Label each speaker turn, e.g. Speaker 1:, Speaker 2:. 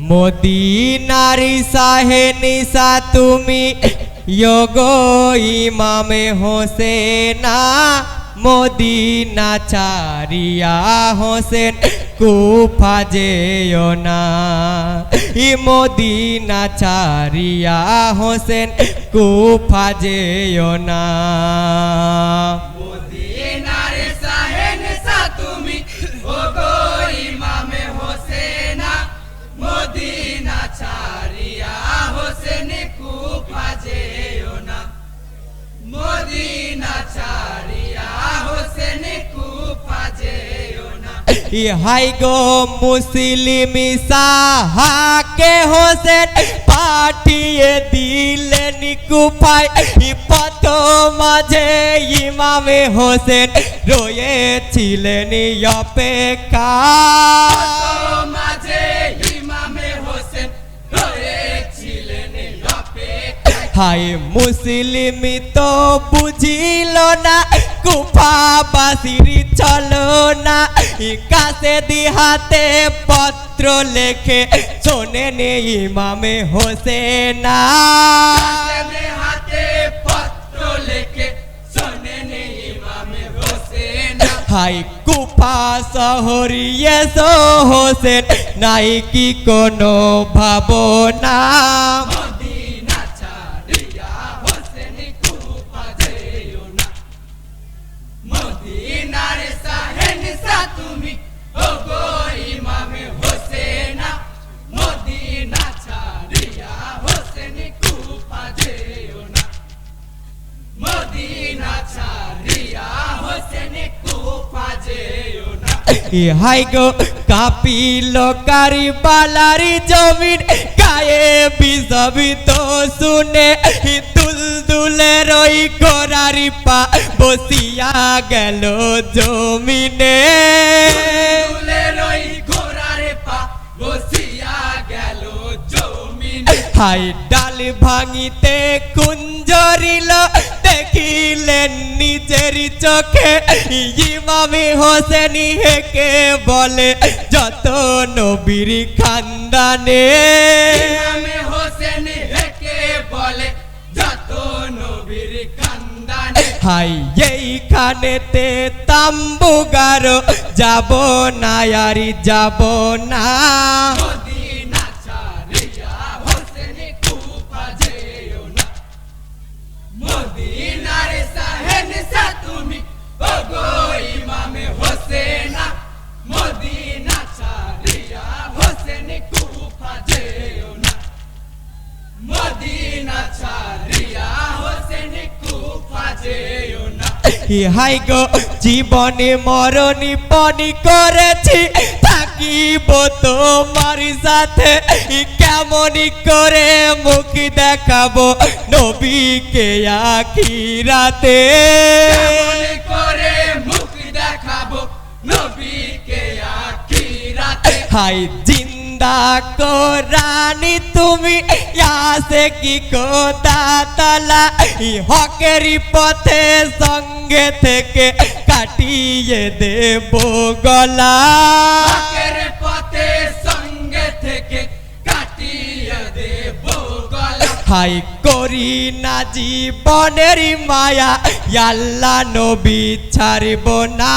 Speaker 1: মদিনার সাহে নিসা তুমি যোগো ইমামে হোসেনা। মদিনা চারিয়া হোসেন, কুফা যেও না। ই মদিনা চারিয়া হোসেন, কুফা যেও না।
Speaker 2: না
Speaker 1: ই হাই গো মুসলিম সাহাকে হোসেন পাঠিয়ে দিলেন কুফায়। পথ মাঝে ইমামে হোসেন রয়েছিলেন অপেক্ষা।
Speaker 2: মাঝে
Speaker 1: হাই মুসলিম তো বুঝিল না কুফাবাসির চলো না ই কাছে দিহাতে পত্র লেখে।
Speaker 2: লেখে শোনেন ইমামে হোসেনা।
Speaker 1: হাই কুফা শহরিয়ে হোসেন। নাই কি কোনো ভাবনা। হাই গো কাপিল কারিবালারি জমিন, গায়ে বিজবিত শুনে দুল দুলে রই গোরারি পা, বসিয়া গেল জমিনে।
Speaker 2: ওই ঘোড়ার পা বসিয়া গেল জমিন
Speaker 1: হাই ভাঙিতে কুঞ্জরিল দেখিলেন নিজের চোখে ইমামি হোসেনি হেকে বলে যত নবীর খানদানে।
Speaker 2: হোসেন হেকে বলে যত নবীর কান্দানে
Speaker 1: হাই এইখানেতে তাম্বুগারো যাব না আরি যাব না।
Speaker 2: না
Speaker 1: হাই গো জীবনে মরণি পনি করেছি। থাকিব তোমার সাথে কেমনই করে মুখ দেখাবো নবীকে আখিরাতে
Speaker 2: মনে করে মুখ দেখাবো নবীকে আখিরাতে
Speaker 1: হাই জিন্দা কোরআনি তুমি আসে কি কোদা তালা? হকেরি পথে সঙ্গে থেকে কাটিয়ে দেব গলা।
Speaker 2: পথে সঙ্গে থেকে কাটিয়ে দেব গলা।
Speaker 1: হাই করি না জীবনের মায়া আল্লাহ নবী ছাড়ব না।